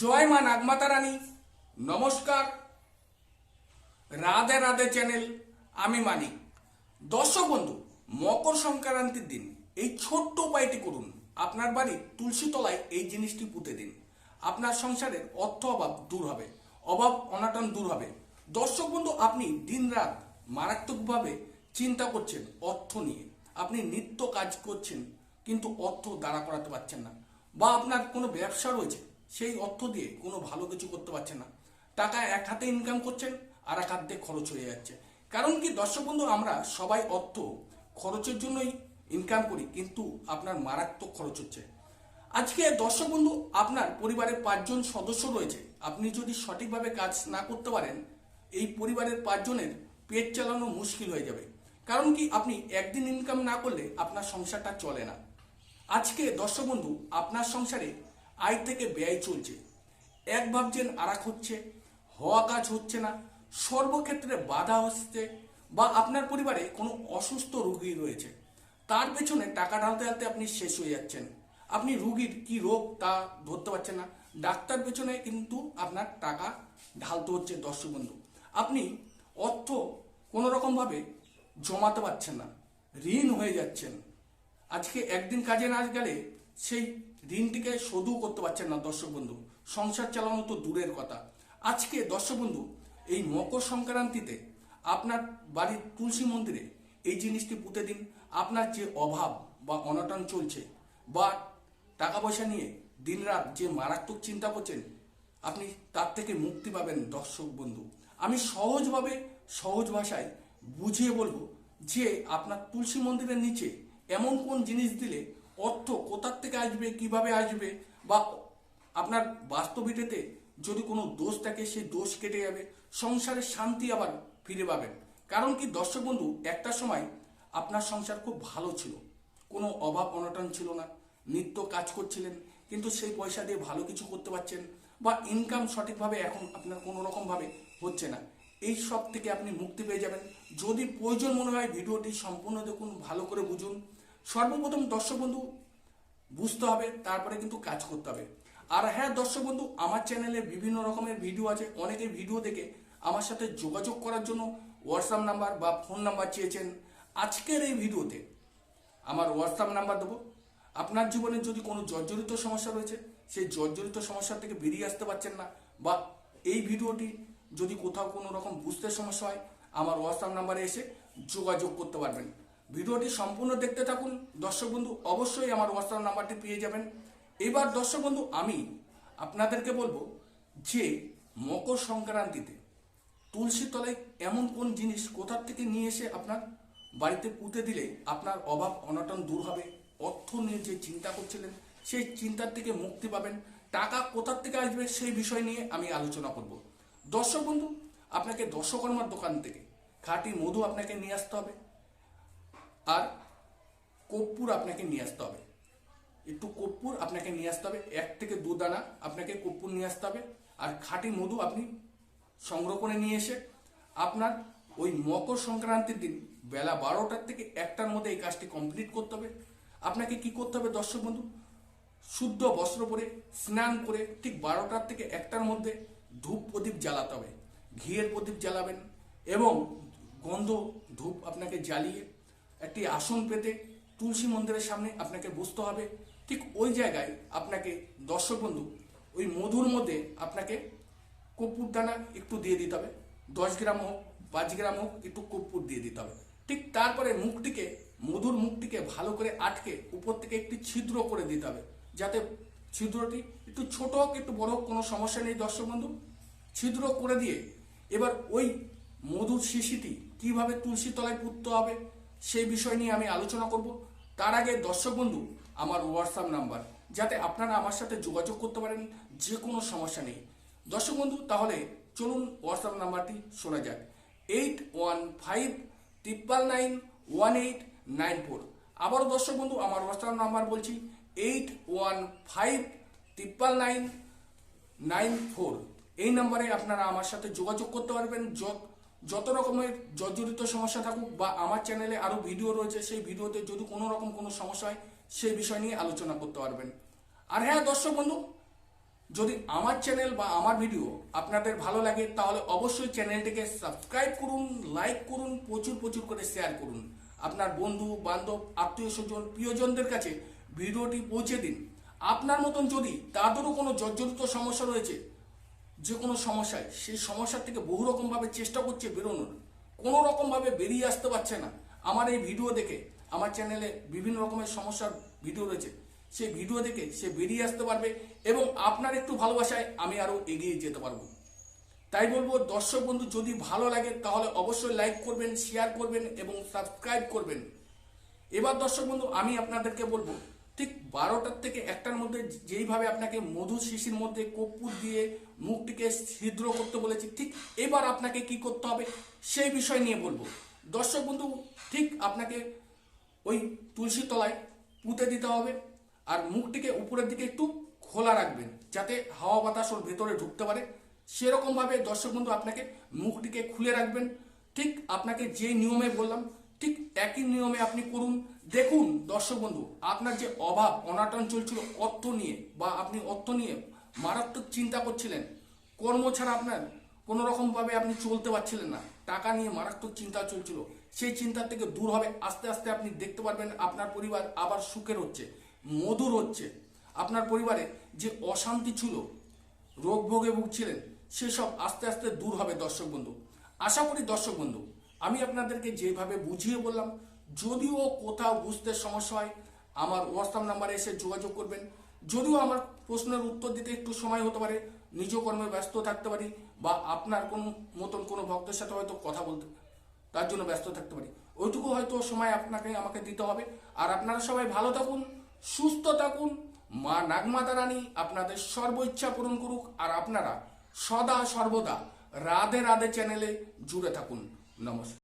জয় মা নাগমাতা রানী। নমস্কার। রাধে রাধে চ্যানেল, আমি মানি দর্শক বন্ধু, মকর সংক্রান্তির দিন, এই ছোট্ট উপায়টি করুন। আপনার বাড়ির তুলসী তলায় এই জিনিসটি পুঁতে দিন। আপনার সংসারের অর্থ অভাব দূর হবে, অভাব অনাটন দূর হবে। দর্শক বন্ধু, আপনি দিনরাত মারাত্মকভাবে চিন্তা করছেন অর্থ নিয়ে। আপনি নিত্য কাজ করছেন, কিন্তু অর্থ দাঁড়া করাতে পারছেন না। বা আপনার কোনো ব্যবসা রয়েছে সেই অর্থ দিয়ে কোনো ভালো কিছু করতে পারছে না। টাকা এক হাতে ইনকাম করছেন, আর এক হাতে খরচ হয়ে যাচ্ছে। কারণ কি, দর্শক বন্ধু, আমরা সবাই অর্থ খরচের জন্যই ইনকাম করি, কিন্তু আপনার মারাত্মক খরচ হচ্ছে। আজকে দর্শক বন্ধু, আপনার পরিবারের পাঁচজন সদস্য রয়েছে। আপনি যদি সঠিকভাবে কাজ না করতে পারেন, এই পরিবারের পাঁচজনের পেট চালানো মুশকিল হয়ে যাবে। কারণ কি, আপনি একদিন ইনকাম না করলে আপনার সংসারটা চলে না। আজকে দর্শক বন্ধু, আপনার সংসারে আয় থেকে ব্যয় চলছে। এক ভাবছেন আরাক হচ্ছে, হওয়া কাজ হচ্ছে না, সর্বক্ষেত্রে বাধা হচ্ছে বা আপনার পরিবারে কোনো অসুস্থ রুগী রয়েছে। তার পেছনে টাকা ঢালতে ঢালতে আপনি শেষ হয়ে যাচ্ছেন। আপনি রুগীর কি রোগ তা ধরতে পারছেন না। ডাক্তার পেছনে কিন্তু আপনার টাকা ঢালতে হচ্ছে দর্শক বন্ধু। আপনি অর্থ কোনো রকমভাবে জমাতে পারছেন না, ঋণ হয়ে যাচ্ছেন। আজকে একদিন কাজে না গেলে সেই ঋণটিকে শোধও করতে পারছেন না দর্শক বন্ধু। সংসার চালানো তো দূরের কথা। আজকে দর্শক বন্ধু, এই মকর সংক্রান্তিতে আপনার বাড়ির তুলসী মন্দিরে এই জিনিসটি পুঁতে দিন। আপনার যে অভাব বা অনটন চলছে বা টাকা পয়সা নিয়ে দিনরাত যে মারাত্মক চিন্তা করছেন, আপনি তার থেকে মুক্তি পাবেন দর্শক বন্ধু। আমি সহজভাবে, সহজ ভাষায় বুঝিয়ে বলব যে আপনার তুলসী মন্দিরের নিচে এমন কোন জিনিস দিলে অর্থ কোথার থেকে আসবে, কীভাবে আসবে? বা আপনার বাস্তবিতেতে যদি কোনো দোষ থাকে, সেই দোষ কেটে যাবে। সংসারের শান্তি আবার ফিরে পাবেন। কারণ কি, দর্শক বন্ধু, একটা সময় আপনার সংসার খুব ভালো ছিল। কোনো অভাব অনটন ছিল না। নিত্য কাজ করছিলেন, কিন্তু সেই পয়সা দিয়ে ভালো কিছু করতে পারছেন বা ইনকাম সঠিকভাবে এখন আপনার কোনো রকমভাবে হচ্ছে না। এই সব থেকে আপনি মুক্তি পেয়ে যাবেন। যদি প্রয়োজন মনে হয়, ভিডিওটি সম্পূর্ণ দেখুন, ভালো করে বুঝুন। সর্বপ্রথম দর্শক বন্ধু বুঝতে হবে, তারপরে কিন্তু কাজ করতে হবে। আর হ্যাঁ দর্শক বন্ধু, আমার চ্যানেলে বিভিন্ন রকমের ভিডিও আছে অনেকে ভিডিও দেখে আমার সাথে যোগাযোগ করার জন্য হোয়াটসঅ্যাপ নাম্বার বা ফোন নাম্বার চেয়েছেন। আজকের এই ভিডিওতে আমার হোয়াটসঅ্যাপ নাম্বার দেবো। আপনার জীবনে যদি কোনো জর্জরিত সমস্যা রয়েছে, সেই জর্জরিত সমস্যা থেকে বেরিয়ে আসতে পারছেন না বা এই ভিডিওটি যদি কোথাও কোনো রকম বুঝতে সমস্যা হয়, আমার হোয়াটসঅ্যাপ নাম্বারে এসে যোগাযোগ করতে পারবেন। ভিডিওটি সম্পূর্ণ দেখতে থাকুন। দর্শক বন্ধু, অবশ্যই আমার হোয়াটসঅ্যাপ নাম্বারটি পেয়ে যাবেন। এবার দর্শক বন্ধু, আমি আপনাদেরকে বলব যে মকর সংক্রান্তিতে তুলসী তলায় এমন কোন জিনিস কোথার থেকে নিয়ে এসে আপনার বাড়িতে পুঁতে দিলে আপনার অভাব, অনটন দূর হবে? অর্থ নিয়ে যে চিন্তা করছিলেন, সেই চিন্তার থেকে মুক্তি পাবেন। টাকা কোথার থেকে আসবে সেই বিষয় নিয়ে আমি আলোচনা করব। দর্শক বন্ধু, আপনাকে দর্শকর্মার দোকান থেকে খাঁটি মধু আপনাকে নিয়ে আসতে হবে। আর কর্পূর আপনাকে নিয়ে আসতে হবে। একটু কর্পূর আপনাকে নিয়ে আসতে হবে। এক থেকে দু দানা আপনাকে কর্পূর নিয়ে আসতে হবে। আর খাঁটি মধু আপনি সংগ্রহ করে নিয়ে এসে আপনার ওই মকর সংক্রান্তির দিন বেলা বারোটার থেকে একটার মধ্যে এই কাজটি কমপ্লিট করতে হবে। আপনাকে কি করতে হবে দর্শক বন্ধু? শুদ্ধ বস্ত্র পরে স্নান করে ঠিক বারোটার থেকে একটার মধ্যে ধূপ প্রদীপ জ্বালাতে হবে। ঘিয়ের প্রদীপ জ্বালাবেন এবং গন্ধ ধূপ আপনাকে জ্বালিয়ে একটি আসন পেতে তুলসী মন্দিরের সামনে আপনাকে বসতে হবে। ঠিক ওই জায়গায় আপনাকে দর্শক বন্ধু, ওই মধুর মধ্যে আপনাকে কর্পূর দানা একটু দিয়ে দিতে হবে। দশ গ্রাম হোক, পাঁচ গ্রাম হোক, একটু কর্পূর দিয়ে দিতে হবে। ঠিক তারপরে মুখটিকে, মধুর মুখটিকে ভালো করে আটকে উপর থেকে একটি ছিদ্র করে দিতে হবে। যাতে ছিদ্রটি একটু ছোট হোক, একটু বড় হোক, কোনো সমস্যা নেই দর্শক বন্ধু। ছিদ্র করে দিয়ে এবার ওই মধুর শিশিটি কীভাবে তুলসী তলায় পুঁততে হবে সেই বিষয় নিয়ে আমি আলোচনা করব। তার আগে দর্শক বন্ধু, আমার হোয়াটসঅ্যাপ নাম্বার যাতে আপনারা আমার সাথে যোগাযোগ করতে পারেন যে কোনো সমস্যা নেই। দর্শক বন্ধু, তাহলে চলুন হোয়াটসঅ্যাপ নাম্বারটি শোনা যাক। Eight one five triple nine one eight nine four আবারও দর্শক বন্ধু, আমার হোয়াটসঅ্যাপ নাম্বার বলছি eight one five triple nine nine four এই নাম্বারে আপনারা আমার সাথে যোগাযোগ করতে পারবেন যত রকমের জর্জরিত সমস্যা থাকুক বা আমার চ্যানেলে আরও ভিডিও রয়েছে, সেই ভিডিওতে যদি কোনো রকম কোনো সমস্যা হয়, সেই বিষয় নিয়ে আলোচনা করতে পারবেন। আর হ্যাঁ দর্শক বন্ধু, যদি আমার চ্যানেল বা আমার ভিডিও আপনাদের ভালো লাগে, তাহলে অবশ্যই চ্যানেলটিকে সাবস্ক্রাইব করুন, লাইক করুন, প্রচুর প্রচুর করে শেয়ার করুন। আপনার বন্ধু, বান্ধব, আত্মীয় স্বজন, প্রিয়জনদের কাছে ভিডিওটি পৌঁছে দিন। আপনার মতন যদি তাদেরও কোনো জর্জরিত সমস্যা রয়েছে যে কোনো সমস্যায়, সেই সমস্যার থেকে বহু রকমভাবে চেষ্টা করছে বেরোনোর। কোনো রকমভাবে বেরিয়ে আসতে পারছে না। আমার এই ভিডিও দেখে, আমার চ্যানেলে বিভিন্ন রকমের সমস্যার ভিডিও রয়েছে, সেই ভিডিও দেখে সে বেরিয়ে আসতে পারবে এবং আপনার একটু ভালোবাসায় আমি আরও এগিয়ে যেতে পারব। তাই বলব, দর্শক বন্ধু, যদি ভালো লাগে তাহলে অবশ্যই লাইক করবেন শেয়ার করবেন এবং সাবস্ক্রাইব করবেন। এবার দর্শক বন্ধু, আমি আপনাদেরকে বলব ঠিক বারোটার থেকে একটার মধ্যে যেইভাবে আপনাকে মধু শিশির মধ্যে কর্পূর দিয়ে মুখটিকে ছিদ্র করতে বলেছি, ঠিক এবার আপনাকে কি করতে হবে সেই বিষয় নিয়ে বলব। দর্শক বন্ধু, ঠিক আপনাকে ওই তুলসী তলায় পুঁতে দিতে হবে আর মুখটিকে উপরের দিকে একটু খোলা রাখবেন, যাতে হাওয়া বাতাস ওর ভেতরে ঢুকতে পারে। সেরকমভাবে দর্শক বন্ধু, আপনাকে মুখটিকে খুলে রাখবেন। ঠিক আপনাকে যে নিয়মে বললাম, ঠিক একই নিয়মে আপনি করুন। দেখুন, দর্শক বন্ধু, আপনার যে অভাব, অনাটন চলছিল, অর্থ নিয়ে বা আপনি অর্থ নিয়ে মারাত্মক চিন্তা করছিলেন। কর্ম ছাড়া আপনার কোনো রকম ভাবে আপনি চলতে পারছিলেন না। টাকা নিয়ে মারাত্মক চিন্তা চলছিল। সেই চিন্তা থেকে দূর হবে, আস্তে আস্তে আপনি দেখতে পারবেন, আপনার পরিবার আবার সুখের হচ্ছে, মধুর হচ্ছে। আপনার পরিবারে যে অশান্তি ছিল, রোগ ভোগে ভুগছিলেন, সেসব আস্তে আস্তে দূর হবে, দর্শক বন্ধু। আশা করি দর্শক বন্ধু, আমি আপনাদেরকে যেভাবে বুঝিয়ে বললাম যদিও কোথাও বুঝতে সমস্যা হয়, আমার হোয়াটসঅ্যাপ নাম্বারে এসে যোগাযোগ করবেন। যদিও আমার প্রশ্নের উত্তর দিতে একটু সময় হতে পারে নিজ কর্মে ব্যস্ত থাকতে পারি বা আপনার কোন মতন কোনো ভক্তের সাথে হয়তো কথা বলতে, তার জন্য ব্যস্ত থাকতে পারি। ওইটুকু হয়তো সময় আপনাকে, আমাকে দিতে হবে। আর আপনারা সবাই ভালো থাকুন, সুস্থ থাকুন। মা নাগমাতা রানী আপনাদের সর্ব ইচ্ছা পূরণ করুক আর আপনারা সদা সর্বদা রাধে রাধে চ্যানেলে জুড়ে থাকুন। নমস্কার।